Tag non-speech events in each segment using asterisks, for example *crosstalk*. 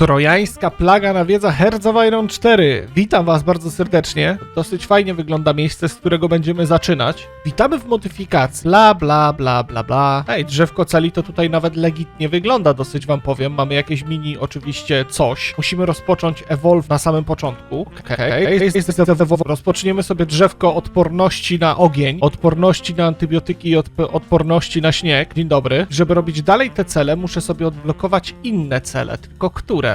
Trojańska plaga nawiedza Hearts Iron 4. Witam was bardzo serdecznie. Dosyć fajnie wygląda miejsce, z którego będziemy zaczynać. Witamy w modyfikacji. Bla, bla, bla, bla, bla. Ej, drzewko cali to tutaj nawet legitnie wygląda, dosyć wam powiem. Mamy jakieś mini, oczywiście, coś. Musimy rozpocząć Evolve na samym początku. Okej, Evolve. Rozpoczniemy sobie drzewko odporności na ogień, odporności na antybiotyki i odp- odporności na śnieg. Dzień dobry. Żeby robić dalej te cele, muszę sobie odblokować inne cele. Tylko które?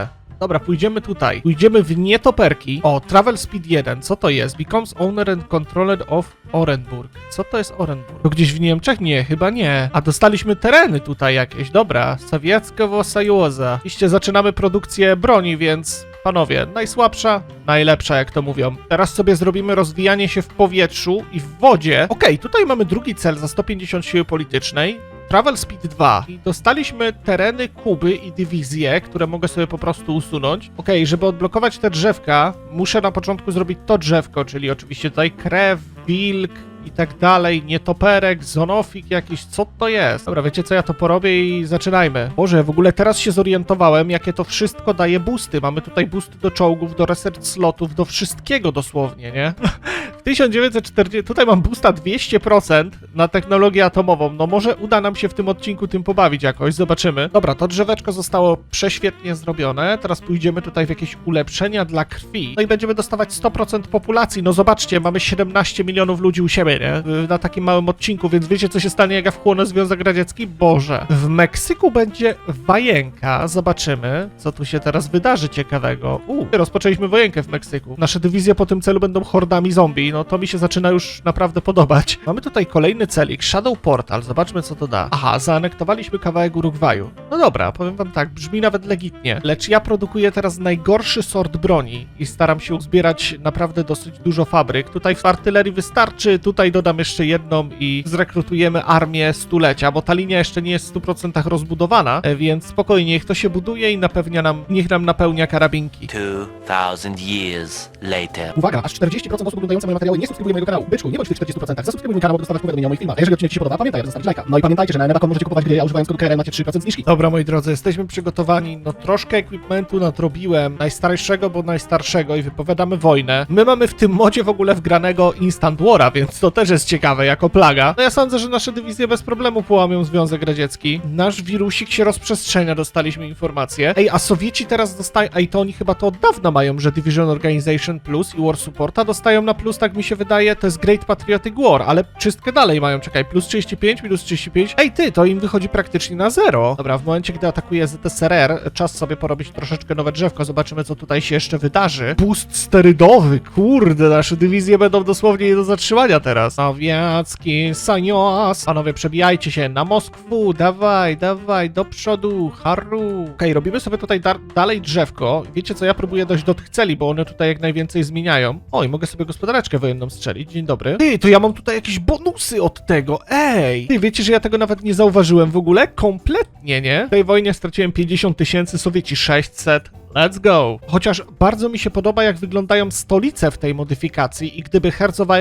Dobra, pójdziemy tutaj. Pójdziemy w nietoperki. O, Travel Speed 1. Co to jest? Becomes owner and controller of Orenburg. Co to jest Orenburg? To gdzieś w Niemczech? Nie, chyba nie. A dostaliśmy tereny tutaj jakieś. Dobra, Sowiecko Sojuza. Oczywiście zaczynamy produkcję broni, więc panowie, najsłabsza, najlepsza, jak to mówią. Teraz sobie zrobimy rozwijanie się w powietrzu i w wodzie. Okej, tutaj mamy drugi cel za 150 siły politycznej. Travel Speed 2 i dostaliśmy tereny Kuby i dywizje, które mogę sobie po prostu usunąć. Okej, żeby odblokować te drzewka, muszę na początku zrobić to drzewko, czyli oczywiście tutaj krew, wilk i tak dalej, nietoperek, zonofik jakiś, co to jest? Dobra, wiecie co, ja to porobię i zaczynajmy. Boże, w ogóle teraz się zorientowałem, jakie to wszystko daje boosty. Mamy tutaj boosty do czołgów, do research slotów, do wszystkiego dosłownie, nie? *laughs* W 1940, tutaj mam boosta 200% na technologię atomową. No może uda nam się w tym odcinku tym pobawić jakoś, zobaczymy. Dobra, to drzeweczko zostało prześwietnie zrobione. Teraz pójdziemy tutaj w jakieś ulepszenia dla krwi. No i będziemy dostawać 100% populacji. No zobaczcie, mamy 17 milionów ludzi u siebie, nie? Na takim małym odcinku, więc wiecie co się stanie, jak ja wchłonę Związek Radziecki? Boże. W Meksyku będzie wajenka. Zobaczymy, co tu się teraz wydarzy ciekawego. U, rozpoczęliśmy wojenkę w Meksyku. Nasze dywizje po tym celu będą hordami zombie. No to mi się zaczyna już naprawdę podobać. Mamy tutaj kolejny celik, Shadow Portal. Zobaczmy, co to da. Aha, zaanektowaliśmy kawałek Urugwaju. No dobra, powiem wam tak, brzmi nawet legitnie. Lecz ja produkuję teraz najgorszy sort broni i staram się uzbierać naprawdę dosyć dużo fabryk. Tutaj w artylerii wystarczy, tutaj dodam jeszcze jedną i zrekrutujemy armię stulecia, bo ta linia jeszcze nie jest w 100% rozbudowana, e, więc spokojnie, niech to się buduje i napewnia nam, niech nam napełnia karabinki. 2,000 years later. Uwaga, aż 40% osób oglądających moje materiały nie subskrybuje mojego kanału. Byczku, nie bądź w tych 40%. Zasubskrybuj mój kanał, aby dostawać powiadomienia o moich filmach. A jeżeli odcinek Ci się podoba, pamiętaj, aby zostawić lajka. No i pamiętajcie, że na MMACom możecie kupować gry, a używając kodu KRM macie 3% zniżki. Dobra, moi drodzy, jesteśmy przygotowani. No troszkę equipmentu nadrobiłem. Najstarszego, bo najstarszego i wypowiadamy wojnę. My mamy w tym modzie w ogóle wgranego Instant Wara, więc to też jest ciekawe jako plaga. No ja sądzę, że nasze dywizje bez problemu połamią Związek Radziecki. Nasz wirusik się rozprzestrzenia, dostaliśmy informację. Ej, a Sowieci teraz dostają... Ej, to oni chyba to od dawna mają, że Division Organization Plus i War Supporta dostają na plus, tak mi się wydaje. To jest Great Patriotic War, ale czystkę dalej mają. Czekaj, plus 35, minus 35. Ej, ty, to im wychodzi praktycznie na zero. Dobra, w momencie, gdy atakuje ZSRR, czas sobie porobić troszeczkę nowe drzewko. Zobaczymy, co tutaj się jeszcze wydarzy. Boost sterydowy, kurde, nasze dywizje będą dosłownie nie do zatrzymania teraz. Sowiecki, sanios. Panowie, przebijajcie się na Moskwę, dawaj, dawaj, do przodu, haru. Okej, robimy sobie tutaj da dalej drzewko. Wiecie co, ja próbuję dojść do tych celi, bo one tutaj jak najwięcej zmieniają. Oj, mogę sobie gospodareczkę wojenną strzelić, dzień dobry. Ty, to ja mam tutaj jakieś bonusy od tego, ej! Ty, wiecie, że ja tego nawet nie zauważyłem w ogóle? Kompletnie, nie? W tej wojnie straciłem 50 tysięcy, Sowieci 600. Let's go! Chociaż bardzo mi się podoba, jak wyglądają stolice w tej modyfikacji i gdyby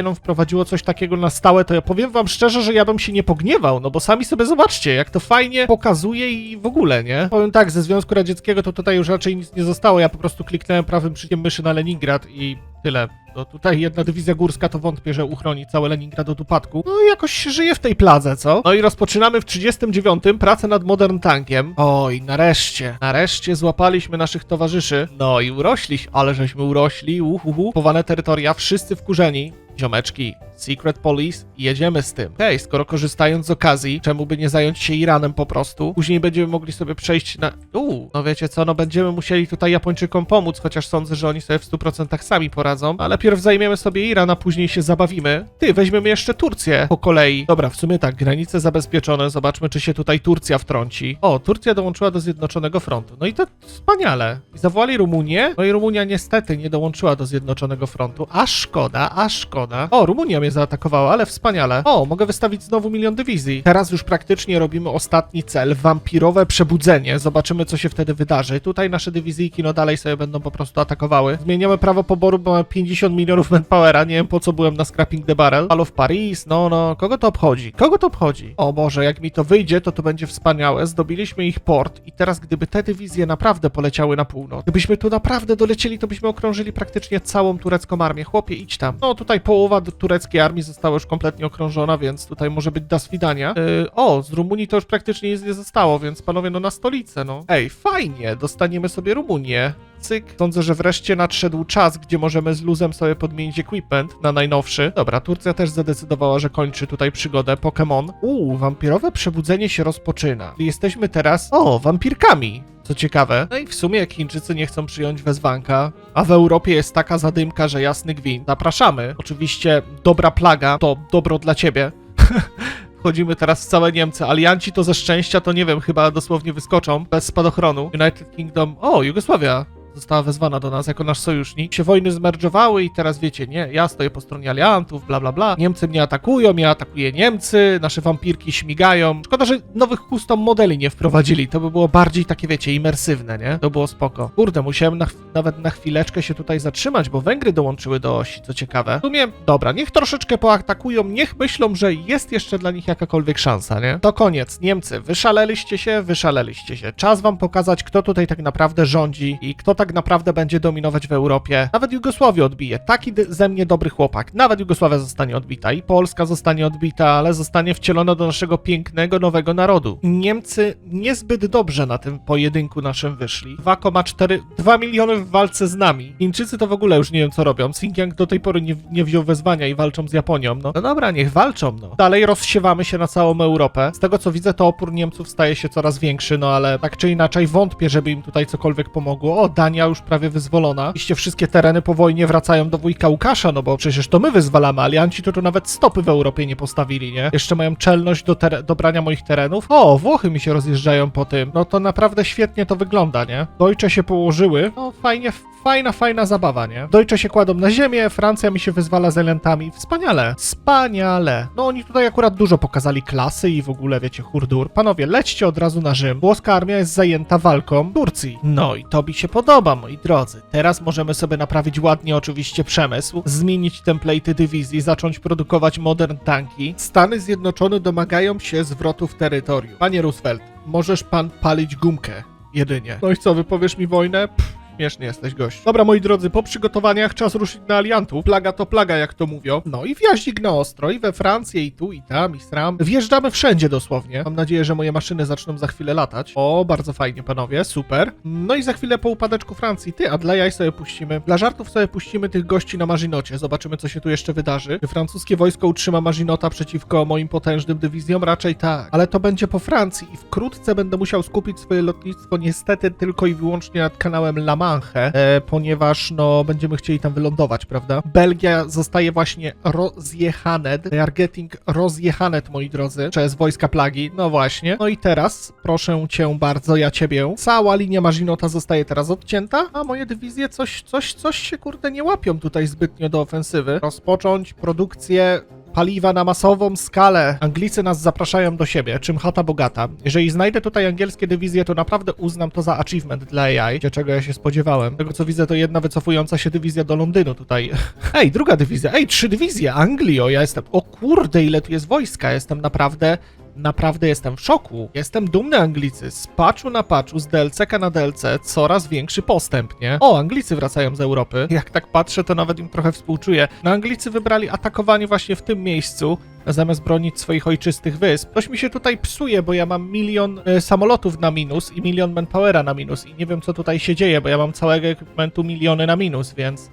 Iron wprowadziło coś takiego na stałe, to ja powiem wam szczerze, że ja bym się nie pogniewał, no bo sami sobie zobaczcie, jak to fajnie pokazuje i w ogóle, nie? Powiem tak, ze Związku Radzieckiego to tutaj już raczej nic nie zostało, ja po prostu kliknąłem prawym przyciskiem myszy na Leningrad i tyle. No tutaj jedna dywizja górska to wątpię, że uchroni całe Leningrad od upadku. No i jakoś się żyje w tej pladze, co? No i rozpoczynamy w 39 pracę nad Modern Tankiem. Oj, nareszcie, nareszcie złapaliśmy naszych towarzyszy. No i urośliśmy, ale żeśmy urośli, uhuhu. Powane terytoria, wszyscy wkurzeni. Ziomeczki, Secret Police jedziemy z tym. Hej, skoro korzystając z okazji, czemu by nie zająć się Iranem po prostu? Później będziemy mogli sobie przejść na... Uuu, no wiecie co, no będziemy musieli tutaj Japończykom pomóc, chociaż sądzę, że oni sobie w 100% sami poradzą. Ale pierw zajmiemy sobie Iran, a później się zabawimy. Ty, weźmiemy jeszcze Turcję po kolei. Dobra, w sumie tak, granice zabezpieczone, zobaczmy, czy się tutaj Turcja wtrąci. O, Turcja dołączyła do Zjednoczonego Frontu. No i to wspaniale. I zawołali Rumunię, no i Rumunia niestety nie dołączyła do Zjednoczonego Frontu. A szkoda, a szkoda. Szkoda. O, Rumunia mnie zaatakowała, ale wspaniale. O, mogę wystawić znowu milion dywizji. Teraz już praktycznie robimy ostatni cel, wampirowe przebudzenie. Zobaczymy, co się wtedy wydarzy. Tutaj nasze dywizyjki, no dalej sobie będą po prostu atakowały. Zmieniamy prawo poboru, bo mamy 50 milionów manpowera. Nie wiem, po co byłem na Scrapping the Barrel. Halo w Paris, no, no, kogo to obchodzi? Kogo to obchodzi? O Boże, jak mi to wyjdzie, to to będzie wspaniałe. Zdobiliśmy ich port i teraz, gdyby te dywizje naprawdę poleciały na północ, gdybyśmy tu naprawdę dolecieli, to byśmy okrążyli praktycznie całą turecką armię. Chłopie, idź tam. No, tutaj połowa tureckiej armii została już kompletnie okrążona, więc tutaj może być das widania. Yy, o, z Rumunii to już praktycznie nic nie zostało, więc panowie, no na stolicę, no. Ej, fajnie, dostaniemy sobie Rumunię. Cyk. Sądzę, że wreszcie nadszedł czas, gdzie możemy z luzem sobie podmienić equipment na najnowszy. Dobra, Turcja też zadecydowała, że kończy tutaj przygodę Pokémon. Uuu, wampirowe przebudzenie się rozpoczyna. Jesteśmy teraz, o, wampirkami. Co ciekawe. No i w sumie Chińczycy nie chcą przyjąć wezwanka, a w Europie jest taka zadymka, że jasny gwint. Zapraszamy. Oczywiście dobra plaga to dobro dla ciebie. *laughs* Wchodzimy teraz w całe Niemcy. Alianci to ze szczęścia, to nie wiem, chyba dosłownie wyskoczą bez spadochronu. United Kingdom. O, Jugosławia została wezwana do nas jako nasz sojusznik. Się wojny zmerdżowały i teraz wiecie, nie, ja stoję po stronie aliantów, bla bla bla. Niemcy mnie atakują, ja atakuję Niemcy, nasze wampirki śmigają. Szkoda, że nowych custom modeli nie wprowadzili, to by było bardziej takie, wiecie, imersywne, nie? To było spoko. Kurde, musiałem na, nawet na chwileczkę się tutaj zatrzymać, bo Węgry dołączyły do osi, co ciekawe. W sumie, dobra, niech troszeczkę poatakują, niech myślą, że jest jeszcze dla nich jakakolwiek szansa, nie? To koniec, Niemcy, wyszaleliście się, wyszaleliście się. Czas wam pokazać, kto tutaj tak naprawdę rządzi i kto tak naprawdę będzie dominować w Europie. Nawet Jugosławię odbije. Taki ze mnie dobry chłopak. Nawet Jugosławia zostanie odbita i Polska zostanie odbita, ale zostanie wcielona do naszego pięknego, nowego narodu. Niemcy niezbyt dobrze na tym pojedynku naszym wyszli. 2,4, 2 miliony w walce z nami. Chińczycy to w ogóle już nie wiem co robią. Xinjiang do tej pory nie, nie wziął wezwania i walczą z Japonią. No, no dobra, niech walczą, no. Dalej rozsiewamy się na całą Europę. Z tego co widzę, to opór Niemców staje się coraz większy, no ale tak czy inaczej wątpię, żeby im tutaj cokolwiek pomogło. O, Dania już prawie wyzwolona. Oczywiście wszystkie tereny po wojnie wracają do wujka Łukasza, no bo przecież to my wyzwalamy. Alianci to tu nawet stopy w Europie nie postawili, nie? Jeszcze mają czelność do, do brania moich terenów. O, Włochy mi się rozjeżdżają po tym. No to naprawdę świetnie to wygląda, nie? Deutsche się położyły. No fajnie, fajna, fajna zabawa, nie? Deutsche się kładą na ziemię, Francja mi się wyzwala z elentami. Wspaniale. Wspaniale. No oni tutaj akurat dużo pokazali klasy i w ogóle, wiecie, hurdur. Panowie, lećcie od razu na Rzym. Włoska armia jest zajęta walką Turcji. No i to mi się podoba, moi drodzy. Teraz możemy sobie naprawić ładnie oczywiście przemysł, zmienić template'y dywizji, zacząć produkować modern tanki. Stany Zjednoczone domagają się zwrotów terytorium. Panie Roosevelt, możesz pan palić gumkę. Jedynie. No i co, wypowiesz mi wojnę? Pff. Śmieszny jesteś gość. Dobra, moi drodzy, po przygotowaniach czas ruszyć na aliantów. Plaga to plaga, jak to mówią. No i wjaździk na ostro, i we Francję, i tu, i tam, i sram. Wjeżdżamy wszędzie dosłownie. Mam nadzieję, że moje maszyny zaczną za chwilę latać. O, bardzo fajnie, panowie, super. No i za chwilę po upadeczku Francji. Ty, a dla jaj sobie puścimy. Dla żartów sobie puścimy tych gości na Marzinocie. Zobaczymy, co się tu jeszcze wydarzy. Czy francuskie wojsko utrzyma Marzinota przeciwko moim potężnym dywizjom? Raczej tak. Ale to będzie po Francji i wkrótce będę musiał skupić swoje lotnictwo niestety tylko i wyłącznie nad kanałem La Manche, e, ponieważ no będziemy chcieli tam wylądować, prawda? Belgia zostaje właśnie rozjechanet. They are getting rozjechanet, moi drodzy, przez wojska plagi. No właśnie. No i teraz, proszę cię bardzo, ja ciebie. Cała linia Marzinota zostaje teraz odcięta, a moje dywizje coś, coś, coś się kurde nie łapią tutaj zbytnio do ofensywy. Rozpocząć produkcję paliwa na masową skalę. Anglicy nas zapraszają do siebie, czym chata bogata. Jeżeli znajdę tutaj angielskie dywizje, to naprawdę uznam to za achievement dla AI, czego ja się spodziewałem. Tego co widzę, to jedna wycofująca się dywizja do Londynu tutaj. *laughs* Ej, druga dywizja, ej, trzy dywizje, Anglio, ja jestem, o kurde, ile tu jest wojska, jestem naprawdę Naprawdę jestem w szoku. Jestem dumny Anglicy. Z patchu na patchu, z DLC na DLC, coraz większy postęp, nie? O, Anglicy wracają z Europy. *laughs* Jak tak patrzę, to nawet im trochę współczuję. No, Anglicy wybrali atakowanie właśnie w tym miejscu, zamiast bronić swoich ojczystych wysp. Coś mi się tutaj psuje, bo ja mam milion e, samolotów na minus i milion manpowera na minus i nie wiem, co tutaj się dzieje, bo ja mam całego ekwipunku miliony na minus, więc...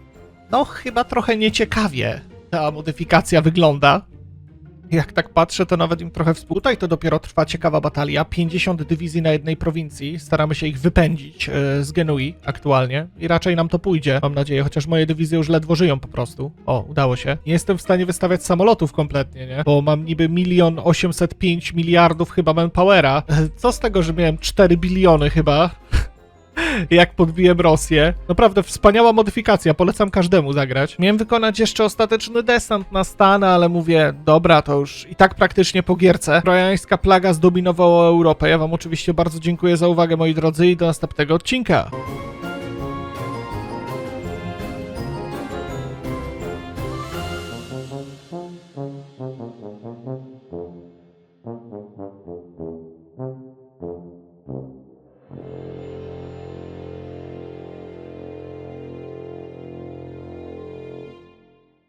No, chyba trochę nieciekawie ta modyfikacja wygląda. Jak tak patrzę, to nawet im trochę współ. Tutaj to dopiero trwa ciekawa batalia. 50 dywizji na jednej prowincji. Staramy się ich wypędzić e, z Genui aktualnie i raczej nam to pójdzie. Mam nadzieję, chociaż moje dywizje już ledwo żyją po prostu. O, udało się. Nie jestem w stanie wystawiać samolotów kompletnie, nie? Bo mam niby milion 805 miliardów chyba manpowera. E, Co z tego, że miałem 4 biliony chyba? Jak podbiłem Rosję. Naprawdę wspaniała modyfikacja, polecam każdemu zagrać. Miałem wykonać jeszcze ostateczny desant na Stany, ale mówię, dobra, to już i tak praktycznie po gierce. Trojańska plaga zdominowała Europę. Ja wam oczywiście bardzo dziękuję za uwagę, moi drodzy, i do następnego odcinka.